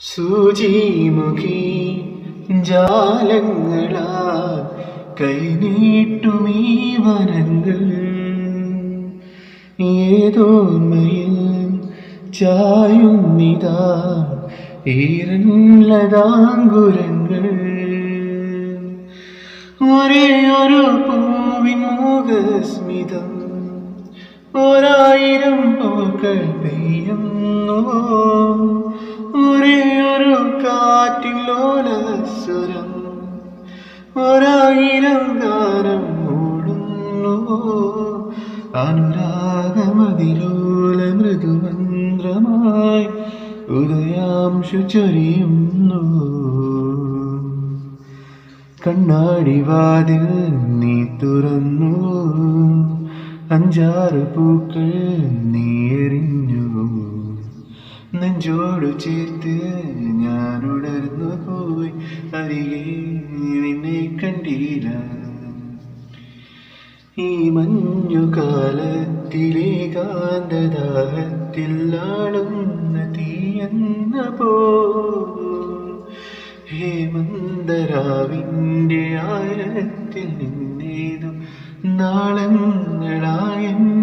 സൂചിമുഖി ജാലങ്ങളാൽ കൈനീട്ടുമീ വനങ്ങൾ. ഏതോന്മയിൽ ചായുന്നിതാ ഈരല്ലതാങ്കുരങ്ങൾ ഒരേ ഒരു പൂവിൻ മുഖസ്മിതം ഒരായിരം പൂക്കൾ പെയ്യുന്നുവോ ഒരേ കാറ്റിൻ ഒരായിരം ഗാനം ഓടുന്നു. അനുരാഗമതിലോല മൃദുമന്ത്രമായി ഉദയാംശു ചൊരിയുന്നു. കണ്ണാടി വാതിൽ നീ തുറന്നു. അഞ്ചാറ് പൂക്കൾ നീ എറിഞ്ഞു. നെഞ്ചോട് ചേർത്ത് ഞാൻ ഉണർന്നു പോയി. അരികെ നിന്നെ കണ്ടില്ല. ഈ മഞ്ഞുകാലത്തിലെ കാന്തദാഹത്തിൽ ആളുന്ന തീയെന്ന പോ ഹേമന്തരാവിന്റെ ആഴത്തിൽ നിന്നേതു നാളങ്ങളായെന്ന്